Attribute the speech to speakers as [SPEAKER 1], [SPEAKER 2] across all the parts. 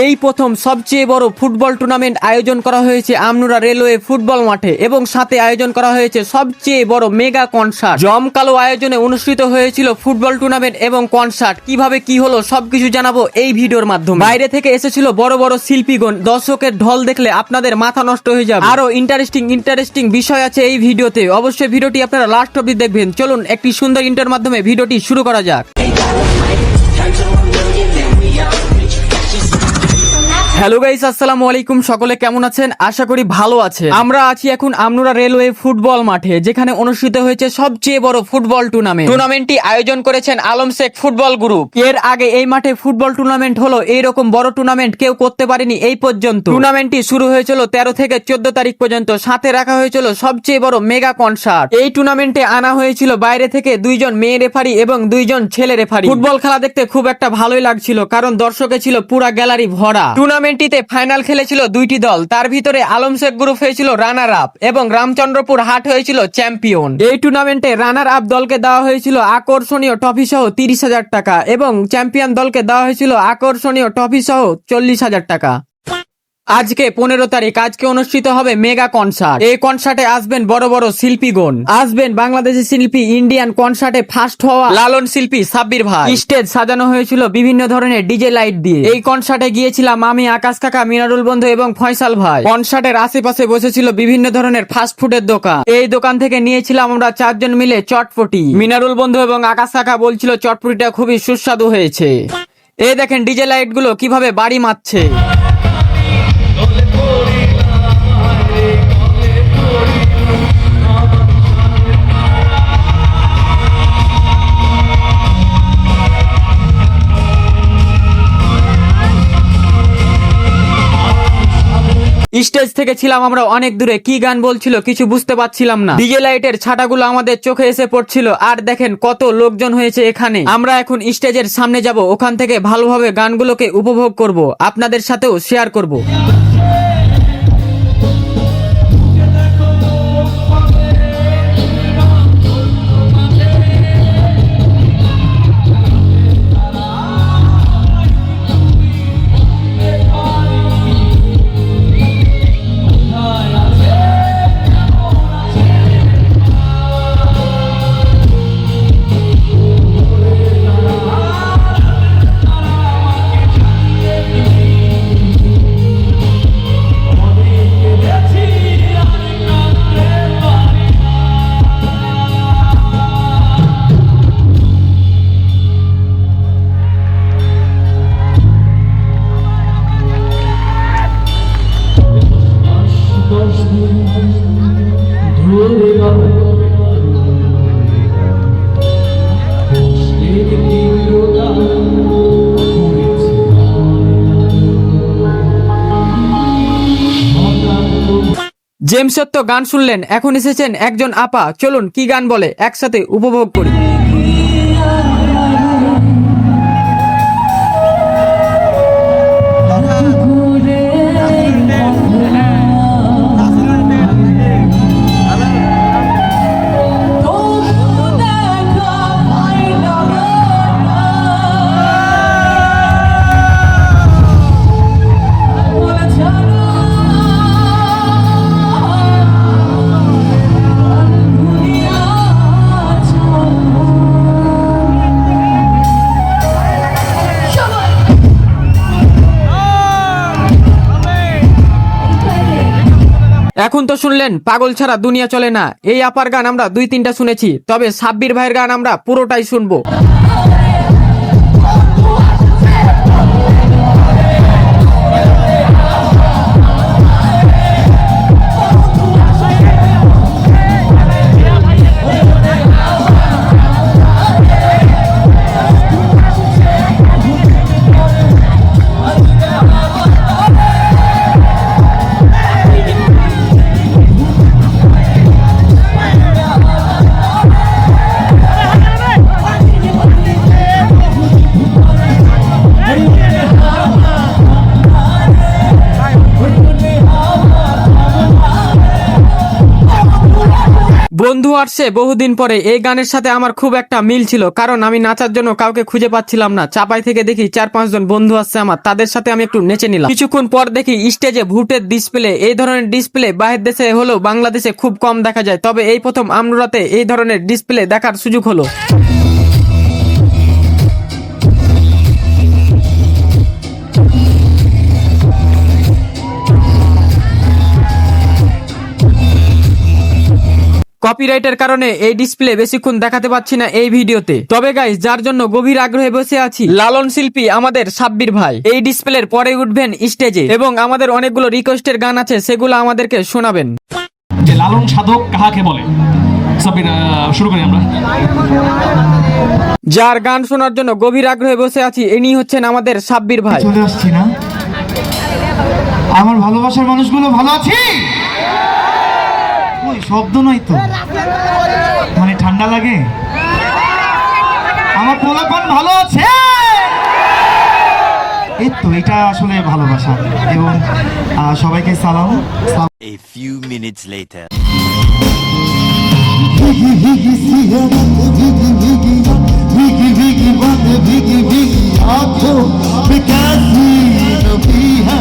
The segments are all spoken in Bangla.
[SPEAKER 1] এই প্রথম সবচেয়ে বড় ফুটবল টুর্নামেন্ট আয়োজন করা হয়েছে আমনুরা রেলওয়ে ফুটবল মাঠে এবং সাথে আয়োজন করা হয়েছে সবচেয়ে বড় মেগা কনসার্ট। জমকালো আয়োজনে অনুষ্ঠিত হয়েছিল ফুটবল টুর্নামেন্ট এবং কনসার্ট। কীভাবে কি হলো সবকিছু জানাব এই ভিডিওর মাধ্যমে। বাইরে থেকে এসেছিল বড় বড় শিল্পীগণ। দর্শকের ঢল দেখলে আপনাদের মাথা নষ্ট হয়ে যাবে। আরও ইন্টারেস্টিং ইন্টারেস্টিং বিষয় আছে এই ভিডিওতে। অবশ্যই ভিডিওটি আপনারা লাস্ট অব্দি দেখবেন। চলুন একটি সুন্দর ইন্টার মাধ্যমে ভিডিওটি শুরু করা যাক। হ্যালো গাইস আসসালামু আলাইকুম। সকলে কেমন আছেন? আশা করি ভালো আছে আমরা আছি এখন আমনুরা রেলওয়ে ফুটবল মাঠে যেখানে অনুষ্ঠিত হয়েছে সবচেয়ে বড় ফুটবল টুর্নামেন্ট। টুর্নামেন্টটি আয়োজন করেছেন আলম শেখ ফুটবল গ্রুপ। এর আগে এই মাঠে ফুটবল টুর্নামেন্ট হলো এইরকম বড় টুর্নামেন্ট কেউ করতে পারেনি এই পর্যন্ত। টুর্নামেন্টটি শুরু হয়েছিল তেরো থেকে চোদ্দ তারিখ পর্যন্ত সাথে রাখা হয়েছিল সবচেয়ে বড় মেগা কনসার্ট। এই টুর্নামেন্টে আনা হয়েছিল বাইরে থেকে দুইজন মেয়ে রেফারি এবং দুইজন ছেলে রেফারি। ফুটবল খেলা দেখতে খুব একটা ভালোই লাগছিল কারণ দর্শকে ছিল পুরা গ্যালারি ভরা। টুর্নামেন্টটিতে ফাইনাল খেলেছিল দুইটি দল। তার ভিতরে আলম শেখ গ্রুপ হয়েছিল রানার আপ এবং রামচন্দ্রপুর হাট হয়েছিল চ্যাম্পিয়ন। এই টুর্নামেন্টে রানার আপ দলকে দেওয়া হয়েছিল আকর্ষণীয় ট্রফি সহ তিরিশ হাজার টাকা এবং চ্যাম্পিয়ন দলকে দেওয়া হয়েছিল আকর্ষণীয় ট্রফি সহ চল্লিশ হাজার টাকা। আজকে পনেরো তারিখ। আজকে অনুষ্ঠিত হবে মেগা কনসার্ট। এই কনসার্টে আসবেন বড় বড় শিল্পীগণ। আসবেন বাংলাদেশি শিল্পী, ইন্ডিয়ান কনসার্টে ফার্স্ট হওয়া লালন শিল্পী সাব্বির ভাই। স্টেজ সাজানো হয়েছিল বিভিন্ন ধরনের ডিজে লাইট দিয়ে। এই কনসার্টে গিয়েছিলাম আমি, আকাশ কাকা, মিনারুল বন্ধু এবং ফয়সাল ভাই। কনসার্টের আশেপাশে বসেছিল বিভিন্ন ধরনের ফাস্ট ফুডের দোকান। এই দোকান থেকে নিয়েছিলাম আমরা চারজন মিলে চটপটি। মিনারুল বন্ধু এবং আকাশ কাকা বলছিল চটপটিটা খুবই সুস্বাদু হয়েছে। এই দেখেন ডিজে লাইটগুলো কীভাবে বাড়ি মারছে। স্টেজ থেকে ছিলাম আমরা অনেক দূরে। কি গান বলছিল কিছু বুঝতে পারছিলাম না। ডিজে লাইটের ছাটাগুলো আমাদের চোখে এসে পড়ছিল। আর দেখেন কত লোকজন হয়েছে এখানে। আমরা এখন স্টেজের সামনে যাব। ওখান থেকে ভালোভাবে গানগুলোকে উপভোগ করব। আপনাদের সাথেও শেয়ার করব। গান শুনলেন এখন এসেছেন একজন আপা। চলুন কি গান বলে একসাথে উপভোগ করি। এখন তো শুনলেন, পাগল ছাড়া দুনিয়া চলে না। এই আপার গান আমরা দুই তিনটা শুনেছি, তবে সাব্বির ভাইয়ের গান আমরা পুরোটাই শুনব। আসছে বহুদিন পরে এই গানের সাথে আমার খুব একটা মিল ছিল, কারণ আমি নাচার জন্য কাউকে খুঁজে পাচ্ছিলাম না। চাপাই থেকে দেখি চার পাঁচজন বন্ধু আসছে আমার, তাদের সাথে আমি একটু নেচে নিলাম। কিছুক্ষণ পর দেখি স্টেজে ভুটের ডিসপ্লে এই ধরনের ডিসপ্লে বাহির দেশে হলেও বাংলাদেশে খুব কম দেখা যায়, তবে এই প্রথম আমরাতে এই ধরনের ডিসপ্লে দেখার সুযোগ হলো। কপিরাইটের কারণে এই ডিসপ্লে বেশিক্ষণ দেখাতে পাচ্ছি না এই ভিডিওতে। তবে গাইস যার জন্য গভীর আগ্রহে বসে আছি লালন শিল্পী আমাদের সাব্বির ভাই। এই ডিসপ্লের পরে উঠবেন স্টেজে এবং আমাদের অনেকগুলো রিকোয়েস্টের গান আছে সেগুলো আমাদেরকে শোনাবেন।
[SPEAKER 2] যে লালন সাধক কাহাকে বলে? আহ, শুরু করি আমরা।
[SPEAKER 1] যার গান শোনার জন্য গভীর আগ্রহে বসে আছি ইনি হচ্ছেন আমাদের সাব্বির ভাই।
[SPEAKER 3] চলে আসছি না। আমার ভালোবাসার মানুষগুলো ভালো আছে? ওই শব্দ নয় তো মানে ঠান্ডা লাগে আমার পোলাপান ভালো আছে এই তো এটা আসলে ভালোবাসা এবং আহ, সবাইকে সালাম সালাম
[SPEAKER 4] A few minutes later.
[SPEAKER 5] भीगी भीगी सी है रात भीगी भीगी भीगी भीगी बात भीगी भीगी आंखों में कैसी नबी है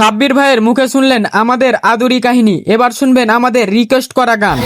[SPEAKER 1] সাব্বির ভাইয়ের মুখে শুনলেন আমাদের আদুরি কাহিনী এবার শুনবেন আমাদের রিকোয়েস্ট করা গান।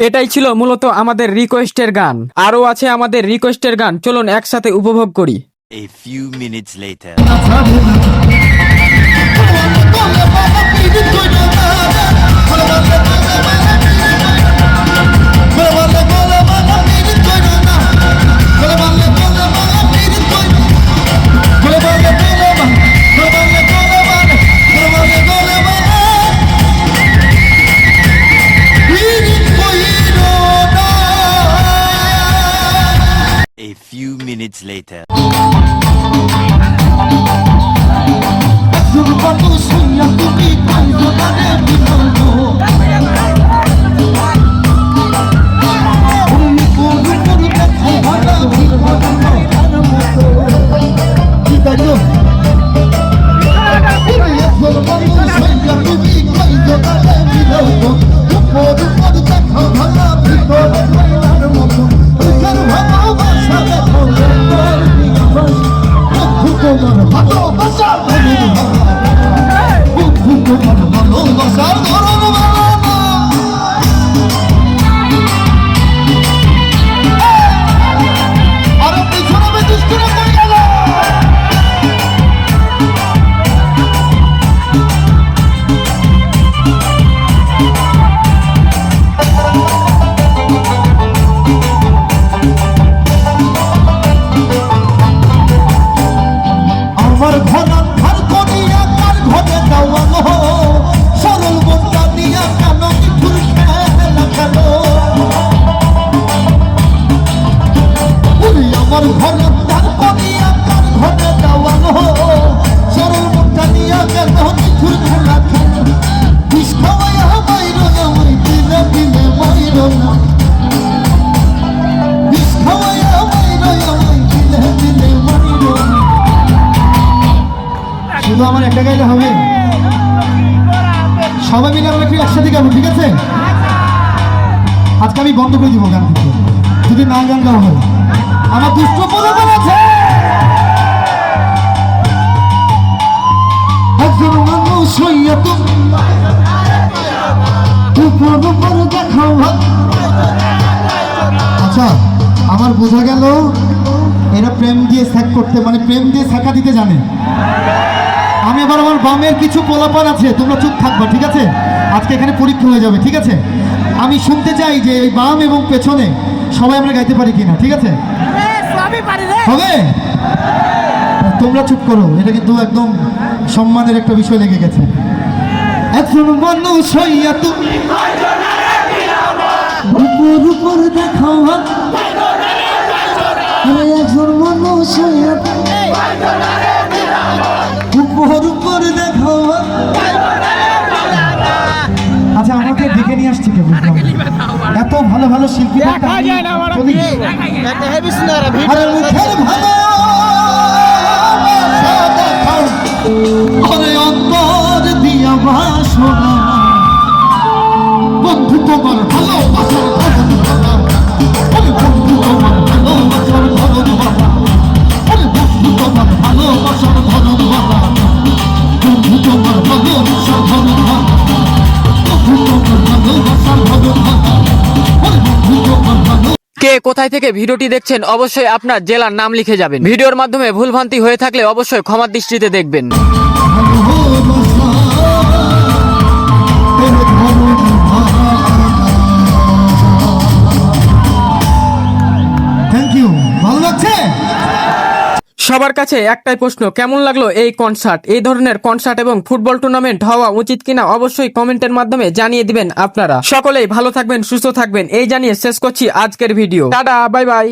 [SPEAKER 1] এটাই ছিল মূলত আমাদের রিকোয়েস্টের গান আরও আছে আমাদের রিকোয়েস্টের গান চলুন একসাথে উপভোগ করি
[SPEAKER 4] A few minutes later.
[SPEAKER 5] করে দিব গান যদি না গান গাওয়া হয়। আমার দুষ্ট প্রলোভন আছে! একজন মানুষ হইয়া উপর আচ্ছা আমার বোঝা গেল এরা প্রেম দিয়ে স্যাক করতে মানে প্রেম দিয়ে শেখা দিতে জানে। আমি আবার আমার বামের কিছু পোলাপান আছে, তোমরা চুপ থাকবা, ঠিক আছে? আজকে এখানে পরীক্ষা হয়ে যাবে, ঠিক আছে? আমি শুনতে চাই যে এই বাম এবং পেছনে সবাই আমরা গাইতে পারি কিনা ঠিক আছে? হবে? তোমরা চুপ করো এটা কিন্তু একদম সম্মানের একটা বিষয় লেগে গেছে। একজন মানুষ হইয়া তুমি উপর উপর দেখাও একজন মানুষ হইয়া ভালো ভালো শিল্পী চলি আরে মুখের
[SPEAKER 1] কোথায় থেকে ভিডিওটি দেখছেন অবশ্যই আপনার জেলার নাম লিখে যাবেন। ভিডিওর মাধ্যমে ভুলভ্রান্তি হয়ে থাকলে অবশ্যই ক্ষমার দৃষ্টিতে দেখবেন। সবার কাছে একটাই প্রশ্ন, কেমন লাগল এই কনসার্ট এই ধরনের কনসার্ট এবং ফুটবল টুর্নামেন্ট হওয়া উচিত কিনা অবশ্যই কমেন্টের মাধ্যমে জানিয়ে দিবেন আপনারা। সকলেই ভালো থাকবেন, সুস্থ থাকবেন, এই জানিয়ে শেষ করছি আজকের ভিডিও টাটা বাই বাই